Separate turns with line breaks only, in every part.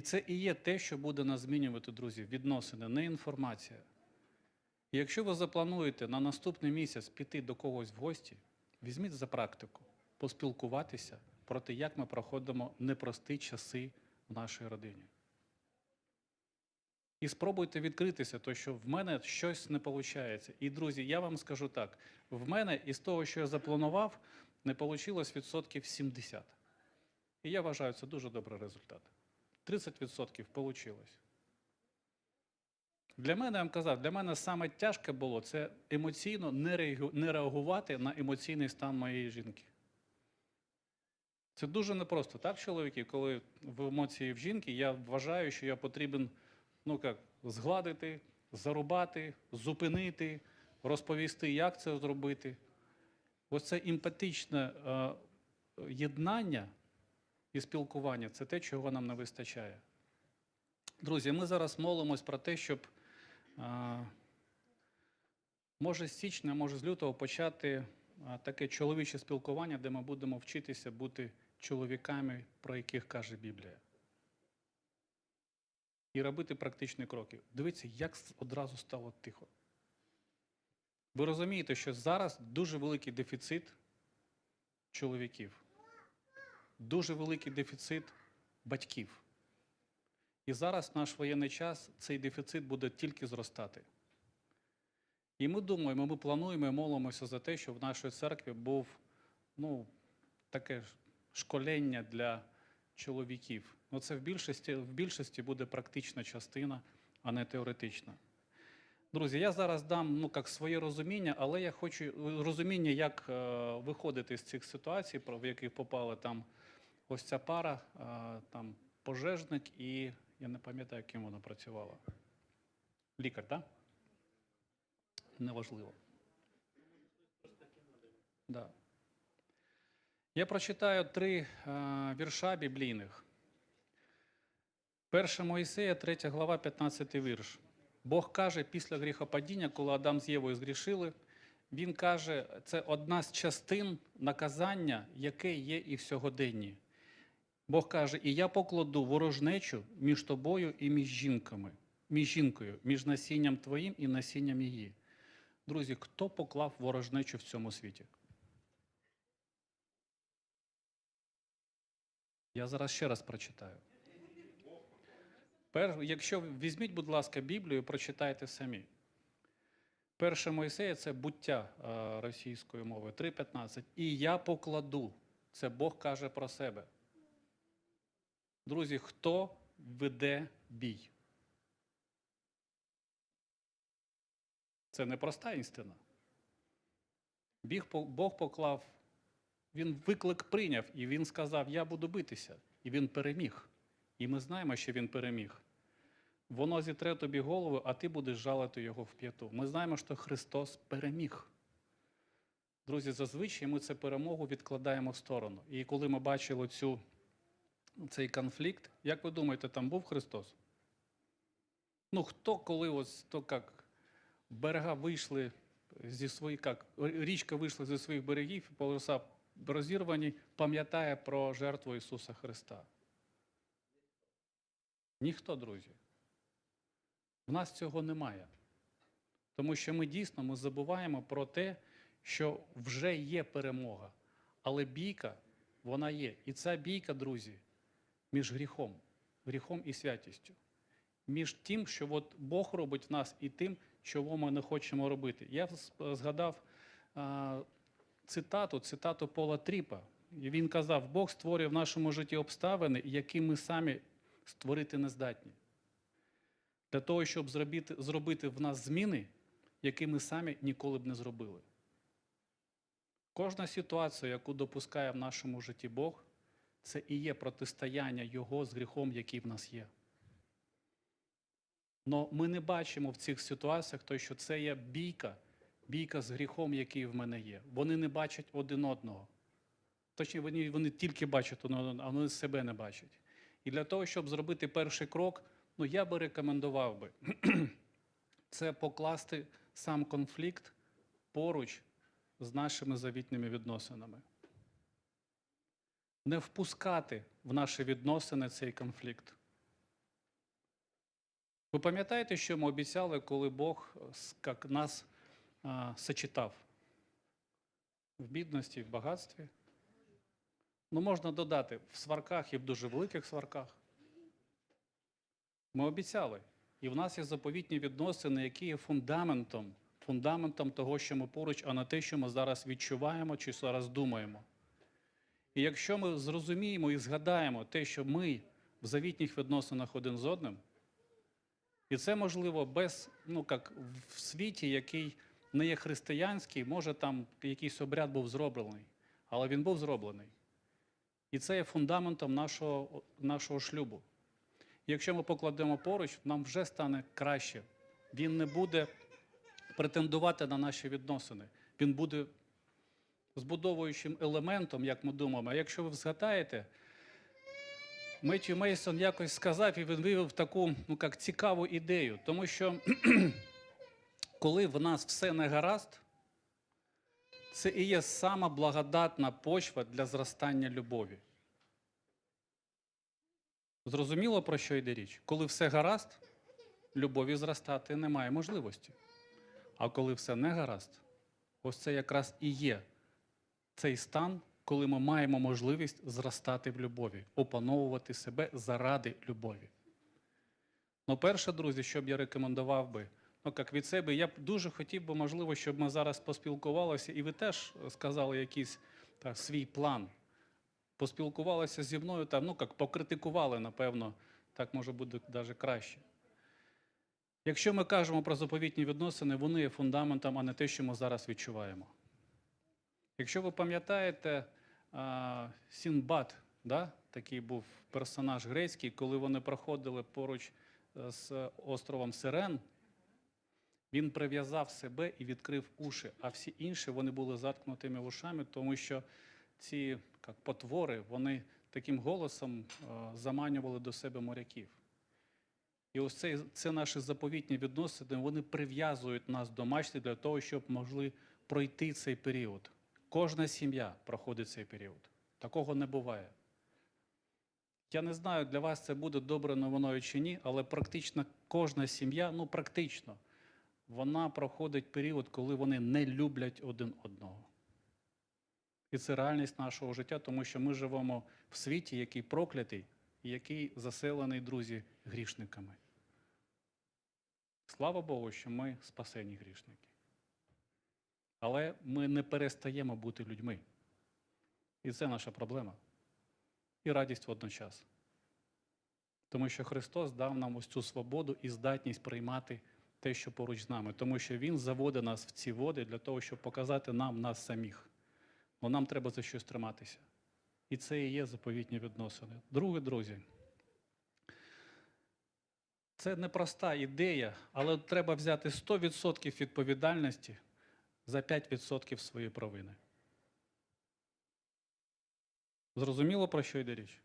Це і є те, що буде нас змінювати, друзі, відносини, не інформація. Якщо ви заплануєте на наступний місяць піти до когось в гості, візьміть за практику, поспілкуватися про те, як ми проходимо непрості часи в нашій родині. І спробуйте відкритися, то що в мене щось не виходить. І, друзі, я вам скажу так: в мене із того, що я запланував, не вийшло відсотків 70. І я вважаю, це дуже добрий результат. 30% вийшло. Для мене, я вам казав, для мене саме тяжке було це емоційно не реагувати на емоційний стан моєї жінки. Це дуже непросто, так, чоловіки, коли в емоції в жінки, я вважаю, що я потрібен ну як, згладити, зарубати, зупинити, розповісти, як це зробити. Ось це емпатичне е, єднання і спілкування це те, чого нам не вистачає. Друзі, ми зараз молимось про те, щоб може з січня, може з лютого почати таке чоловіче спілкування, де ми будемо вчитися бути чоловіками, про яких каже Біблія. І робити практичні кроки. Дивіться, як одразу стало тихо. Ви розумієте, що зараз дуже великий дефіцит чоловіків, дуже великий дефіцит батьків. І зараз в наш воєнний час цей дефіцит буде тільки зростати. І ми думаємо, ми плануємо і молимося за те, щоб в нашій церкві був ну, таке школення для чоловіків. Ну, це в більшості, в більшості буде практична частина, а не теоретична. Друзі, я зараз дам ну, як своє розуміння, але я хочу розуміння, як е, виходити з цих ситуацій, в яких попали там ось ця пара, там пожежник і я не пам'ятаю, ким вона працювала. Лікар, так? Неважливо. Да. Я прочитаю три вірша біблійних. Перше Моїсея, 3 глава, 15 вірш. Бог каже, після гріхопадіння, коли Адам з Євою згрішили, він каже, це одна з частин наказання, яке є і в сьогоденні. Бог каже: І я покладу ворожнечу між тобою і між жінками, між жінкою, між насінням твоїм і насінням її. Друзі, хто поклав ворожнечу в цьому світі? Я зараз ще раз прочитаю. Пер, якщо візьміть, будь ласка, Біблію, прочитайте самі. Перше Мойсея це буття російською мовою 3.15. І я покладу. Це Бог каже про себе. Друзі, хто веде бій? Це не проста істина. Бог поклав, він виклик прийняв, і він сказав: Я буду битися. І він переміг. І ми знаємо, що він переміг. Воно зітре тобі голову, а ти будеш жалити його в п'яту. Ми знаємо, що Христос переміг. Друзі, зазвичай ми цю перемогу відкладаємо в сторону. І коли ми бачили цю, цей конфлікт, як ви думаєте, там був Христос? Ну, хто коли ось то як берега вийшли зі своїх, як річка вийшла зі своїх берегів, і полоса розірвані, пам'ятає про жертву Ісуса Христа? Ніхто, друзі. В нас цього немає. Тому що ми дійсно ми забуваємо про те, що вже є перемога. Але бійка, вона є. І ця бійка, друзі, між гріхом, гріхом і святістю. Між тим, що от Бог робить в нас, і тим, чого ми не хочемо робити. Я згадав а, цитату, цитату Пола Тріпа. Він казав: Бог створює в нашому житті обставини, які ми самі створити не здатні. Для того, щоб зробити, зробити в нас зміни, які ми самі ніколи б не зробили. Кожна ситуація, яку допускає в нашому житті Бог, це і є протистояння Його з гріхом, який в нас є. Но ми не бачимо в цих ситуаціях, то, що це є бійка, бійка з гріхом, який в мене є. Вони не бачать один одного. Точніше, вони, вони тільки бачать один одного, а вони себе не бачать. І для того, щоб зробити перший крок, ну я би рекомендував би це покласти сам конфлікт поруч з нашими завітними відносинами. Не впускати в наші відносини цей конфлікт. Ви пам'ятаєте, що ми обіцяли, коли Бог е, як нас а, сочетав в бідності, в багатстві? Ну, можна додати в сварках і в дуже великих сварках. Ми обіцяли. І в нас є заповітні відносини, які є фундаментом, фундаментом того, що ми поруч, а не те, що ми зараз відчуваємо чи зараз думаємо. І якщо ми зрозуміємо і згадаємо те, що ми в завітніх відносинах один з одним, і це можливо без, ну як в світі, який не є християнський, може там якийсь обряд був зроблений, але він був зроблений. І це є фундаментом нашого, нашого шлюбу. Якщо ми покладемо поруч, нам вже стане краще. Він не буде претендувати на наші відносини. Він буде збудовуючим елементом, як ми думаємо. А якщо ви згадаєте, Меттю Мейсон якось сказав, і він вивів таку ну, як цікаву ідею, тому що коли в нас все не гаразд, це і є сама благодатна почва для зростання любові. Зрозуміло, про що йде річ? Коли все гаразд, любові зростати немає можливості. А коли все не гаразд, ось це якраз і є цей стан, коли ми маємо можливість зростати в любові, опановувати себе заради любові. Ну, перше, друзі, що б я рекомендував би, ну як від себе, я б дуже хотів би, можливо, щоб ми зараз поспілкувалися, і ви теж сказали якийсь так, свій план. Поспілкувалися зі мною, там, ну як покритикували, напевно, так може буде навіть краще. Якщо ми кажемо про заповітні відносини, вони є фундаментом, а не те, що ми зараз відчуваємо. Якщо ви пам'ятаєте, Сінбад, да, такий був персонаж грецький, коли вони проходили поруч е, з островом Сирен, він прив'язав себе і відкрив уші, а всі інші вони були заткнутими вушами, тому що ці як, потвори вони таким голосом е, заманювали до себе моряків. І ось це, це наші заповітні відносини, вони прив'язують нас до мачти для того, щоб могли пройти цей період. Кожна сім'я проходить цей період. Такого не буває. Я не знаю, для вас це буде добре новиною чи ні, але практично кожна сім'я, ну практично, вона проходить період, коли вони не люблять один одного. І це реальність нашого життя, тому що ми живемо в світі, який проклятий, і який заселений, друзі, грішниками. Слава Богу, що ми спасені грішники. Але ми не перестаємо бути людьми. І це наша проблема. І радість водночас. Тому що Христос дав нам ось цю свободу і здатність приймати те, що поруч з нами. Тому що Він заводить нас в ці води для того, щоб показати нам нас самих. Бо нам треба за щось триматися. І це і є заповітні відносини. Друге, друзі, це непроста ідея, але треба взяти 100% відповідальності за 5% своєї провини. Зрозуміло, про що йде річ?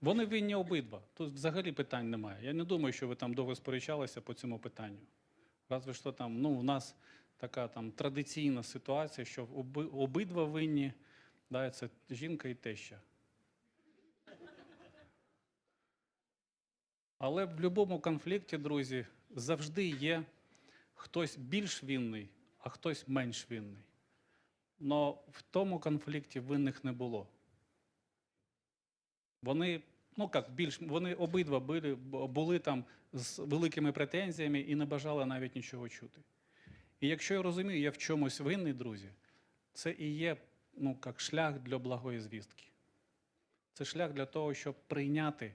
Вони винні обидва. Тут взагалі питань немає. Я не думаю, що ви там довго сперечалися по цьому питанню. Разве що там, ну, у нас така там традиційна ситуація, що оби, обидва винні, да, це жінка і теща. Але в будь-якому конфлікті, друзі, завжди є хтось більш винний, а хтось менш винний. Но в тому конфлікті винних не було. Вони, ну як більш, вони обидва були, були там з великими претензіями і не бажали навіть нічого чути. І якщо я розумію, я в чомусь винний, друзі, це і є ну, як шлях для благої звістки. Це шлях для того, щоб прийняти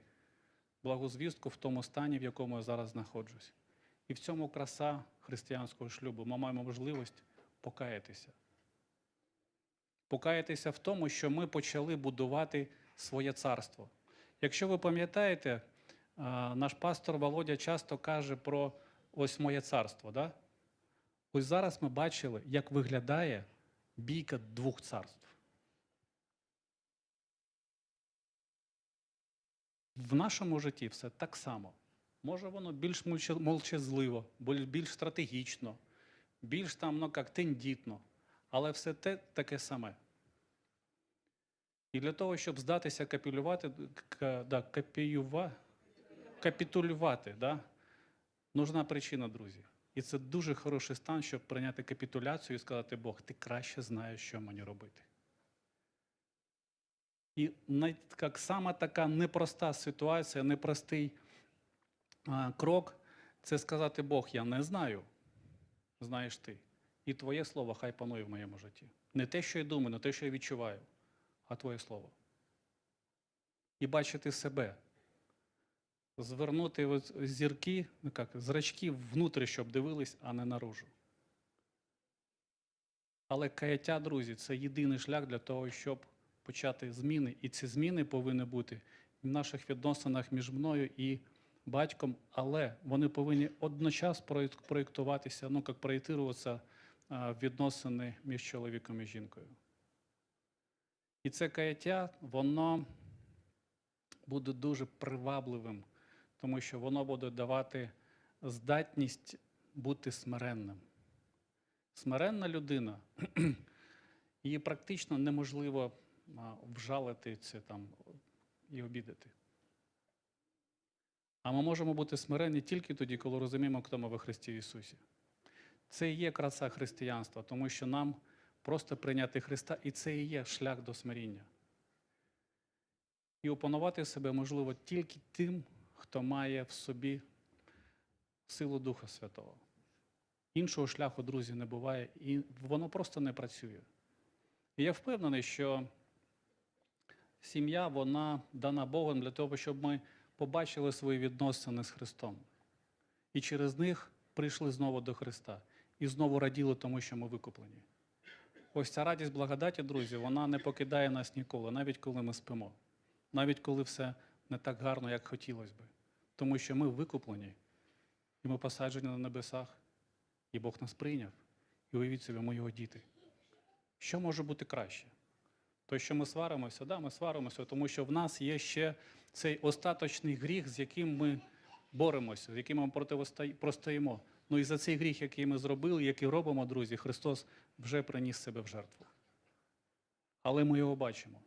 благу звістку в тому стані, в якому я зараз знаходжусь. І в цьому краса християнського шлюбу. Ми маємо можливість покаятися. Покаятися в тому, що ми почали будувати своє царство. Якщо ви пам'ятаєте, наш пастор Володя часто каже про ось моє царство. Да? Ось зараз ми бачили, як виглядає бійка двох царств. В нашому житті все так само. Може, воно більш мовчазливо, більш стратегічно, більш там, ну, як тендітно, але все те таке саме. І для того, щоб здатися капілювати, да, копіюва, капітулювати. Да? Нужна причина, друзі. І це дуже хороший стан, щоб прийняти капітуляцію і сказати, Бог, ти краще знаєш, що мені робити. І як сама така непроста ситуація, непростий крок це сказати Бог, я не знаю, знаєш ти. І твоє слово хай панує в моєму житті. Не те, що я думаю, не те, що я відчуваю, а твоє слово. І бачити себе. Звернути зірки, ну як, зрачки внутрі, щоб дивились, а не наружу. Але каяття, друзі, це єдиний шлях для того, щоб почати зміни. І ці зміни повинні бути в наших відносинах між мною і батьком, але вони повинні одночасно проєктуватися, ну як проєктуватися відносини між чоловіком і жінкою. І це каяття, воно буде дуже привабливим, тому що воно буде давати здатність бути смиренним. Смиренна людина, її практично неможливо вжалити це там і обідати. А ми можемо бути смиренні тільки тоді, коли розуміємо, хто ми во Христі Ісусі. Це і є краса християнства, тому що нам просто прийняти Христа, і це і є шлях до смиріння. І опанувати себе можливо тільки тим, хто має в собі силу Духа Святого. Іншого шляху, друзі, не буває, і воно просто не працює. І я впевнений, що сім'я вона дана Богом для того, щоб ми побачили свої відносини з Христом. І через них прийшли знову до Христа. І знову раділи тому, що ми викуплені. Ось ця радість благодаті, друзі, вона не покидає нас ніколи, навіть коли ми спимо, навіть коли все не так гарно, як хотілося би. Тому що ми викуплені, і ми посаджені на небесах, і Бог нас прийняв. І уявіть собі, ми його діти. Що може бути краще? То, що ми сваримося, да, ми сваримося, тому що в нас є ще цей остаточний гріх, з яким ми боремося, з яким ми простоїмо. Ну і за цей гріх, який ми зробили, який робимо, друзі, Христос вже приніс себе в жертву. Але ми його бачимо.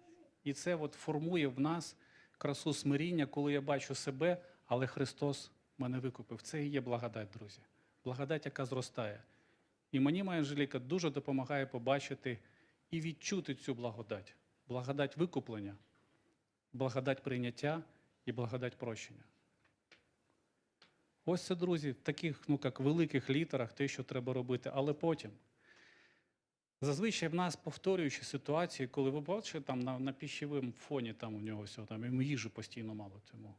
І це от формує в нас красу смиріння, коли я бачу себе, але Христос мене викупив. Це і є благодать, друзі. Благодать, яка зростає. І мені моя Анжеліка дуже допомагає побачити і відчути цю благодать. Благодать викуплення, благодать прийняття і благодать прощення. Ось це, друзі, в таких, ну як великих літерах, те, що треба робити, але потім. Зазвичай в нас повторюючі ситуації, коли ви бачите там на, на пищевому фоні, там у нього все, там їжі постійно мало цьому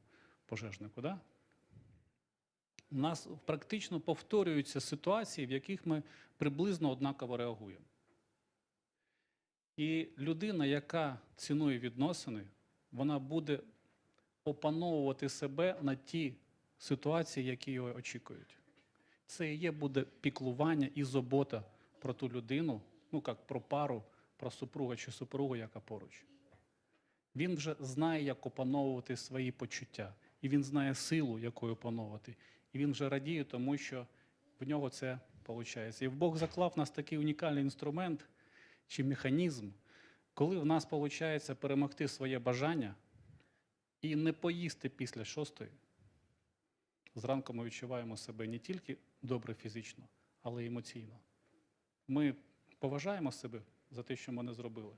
пожежнику. Да? У нас практично повторюються ситуації, в яких ми приблизно однаково реагуємо. І людина, яка цінує відносини, вона буде опановувати себе на ті ситуації, які його очікують. Це і є буде піклування і забота про ту людину, ну як про пару, про супруга чи супругу, яка поруч. Він вже знає, як опановувати свої почуття, і він знає силу, якою опановувати. І він вже радіє, тому що в нього це виходить. І Бог заклав в нас такий унікальний інструмент чи механізм, коли в нас виходить перемогти своє бажання і не поїсти після шостої. Зранку ми відчуваємо себе не тільки добре фізично, але й емоційно. Ми поважаємо себе за те, що ми не зробили.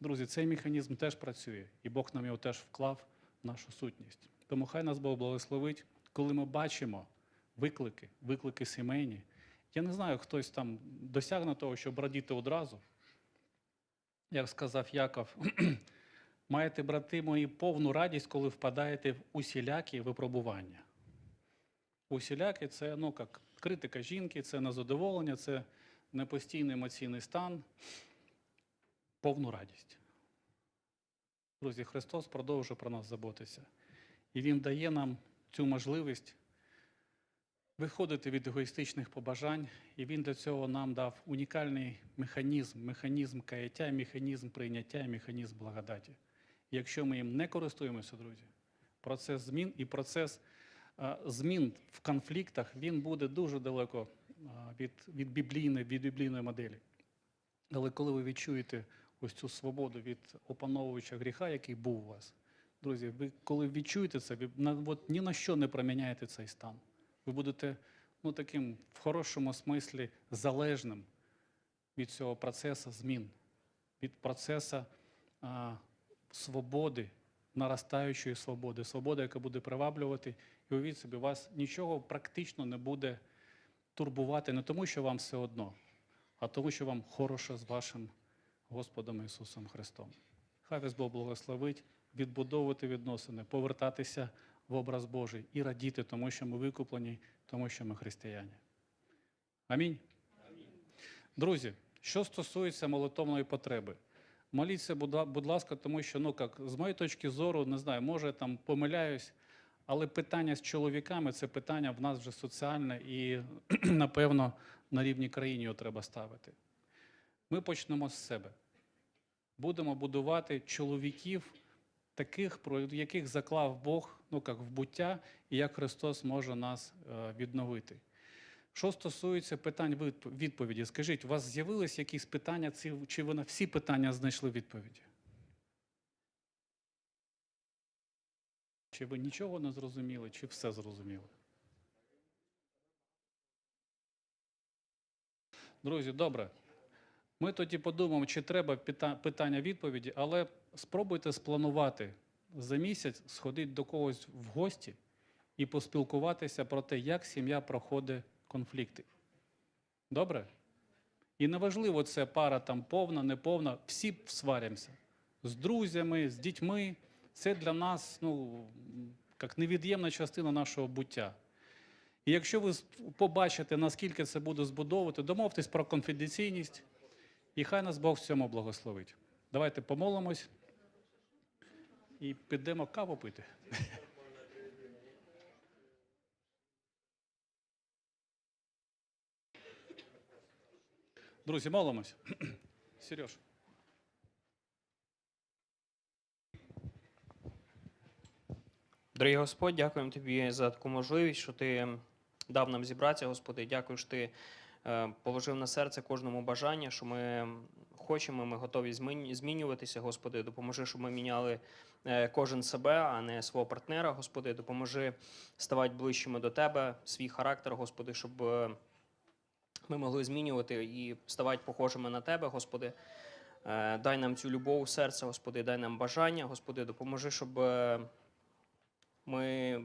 Друзі, цей механізм теж працює, і Бог нам його теж вклав в нашу сутність. Тому хай нас Бог благословить, коли ми бачимо виклики, виклики сімейні. Я не знаю, хтось там досягне того, щоб радіти одразу. Як сказав Яков, маєте, брати мої, повну радість, коли впадаєте в усілякі випробування. Усілякі це ну, як критика жінки, це незадоволення, це непостійний емоційний стан, повну радість. Друзі, Христос продовжує про нас заботитися. І Він дає нам цю можливість виходити від егоїстичних побажань, і Він для цього нам дав унікальний механізм, механізм каяття, механізм прийняття, механізм благодаті. І якщо ми їм не користуємося, друзі, процес змін і процес а, змін в конфліктах він буде дуже далеко а, від, від, біблійної, від біблійної моделі. Але коли ви відчуєте ось цю свободу від опановувача гріха, який був у вас, Друзі, ви коли відчуєте це, ви на, от, ні на що не проміняєте цей стан. Ви будете ну, таким в хорошому смислі залежним від цього процесу змін, від процесу а, свободи, наростаючої свободи, свободи, яка буде приваблювати. І уявіть собі, вас нічого практично не буде турбувати, не тому, що вам все одно, а тому, що вам хороше з вашим Господом Ісусом Христом. Хай вас Бог благословить, відбудовувати відносини, повертатися в образ Божий і радіти, тому що ми викуплені, тому що ми християни. Амінь. Друзі, що стосується молитовної потреби, моліться, будь будь ласка, тому що, ну як, з моєї точки зору, не знаю, може я там помиляюсь, але питання з чоловіками це питання в нас вже соціальне і, напевно, на рівні країни його треба ставити. Ми почнемо з себе. Будемо будувати чоловіків, таких, про яких заклав Бог, ну як в буття, і як Христос може нас е, відновити. Що стосується питань відповіді, скажіть, у вас з'явились якісь питання, чи ви на всі питання знайшли відповіді? Чи ви нічого не зрозуміли, чи все зрозуміли? Друзі, добре. Ми тоді подумаємо, чи треба питання відповіді, але спробуйте спланувати за місяць сходити до когось в гості і поспілкуватися про те, як сім'я проходить конфлікти. Добре? І неважливо, це пара там повна, неповна, всі сваримося. З друзями, з дітьми. Це для нас ну, як невід'ємна частина нашого буття. І якщо ви побачите, наскільки це буде збудовувати, домовтесь про конфіденційність, і хай нас Бог в цьому благословить. Давайте помолимось і підемо каву пити. Друзі, молимось. Сереж.
Дорогий Господь, дякуємо тобі за таку можливість, що ти дав нам зібратися, Господи. Дякую, що ти положив на серце кожному бажання, що ми хочемо, ми готові змінюватися, Господи. Допоможи, щоб ми міняли е, кожен себе, а не свого партнера, Господи. Допоможи ставати ближчими до Тебе, свій характер, Господи, щоб е, ми могли змінювати і ставати похожими на Тебе, Господи. Е, Дай нам цю любов у серце, Господи, дай нам бажання, Господи, допоможи, щоб. е, ми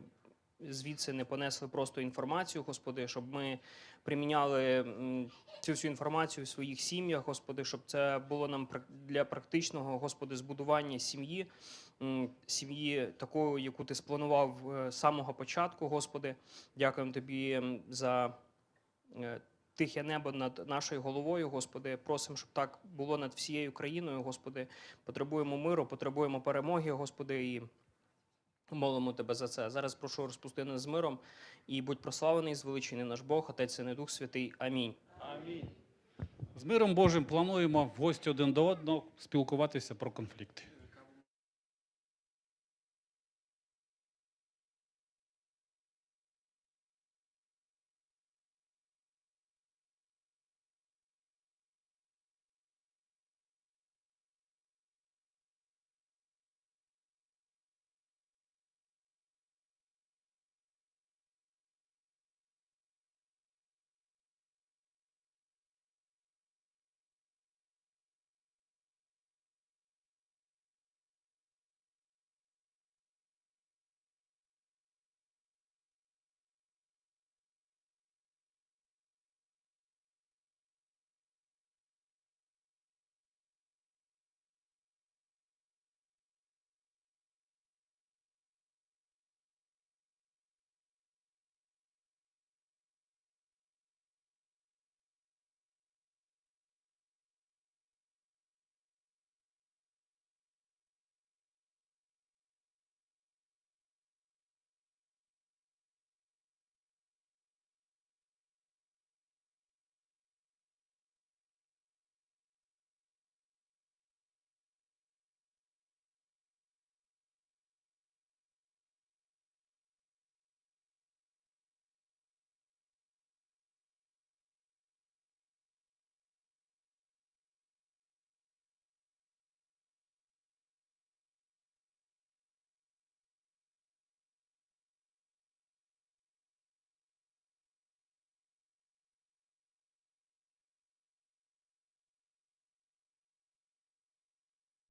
звідси не понесли просто інформацію, Господи, щоб ми приміняли цю всю інформацію в своїх сім'ях, Господи, щоб це було нам для практичного, Господи, збудування сім'ї, сім'ї такої, яку ти спланував е, з самого початку, Господи. Дякуємо Тобі за е, тихе небо над нашою головою, Господи. Просимо, щоб так було над всією країною, Господи. Потребуємо миру, потребуємо перемоги, Господи. І Молимо тебе за це. Зараз прошу розпусти нас з миром і будь прославлений, звеличений наш Бог, Отець і Дух Святий. Амінь.
З миром Божим плануємо в гості один до одного спілкуватися про конфлікти.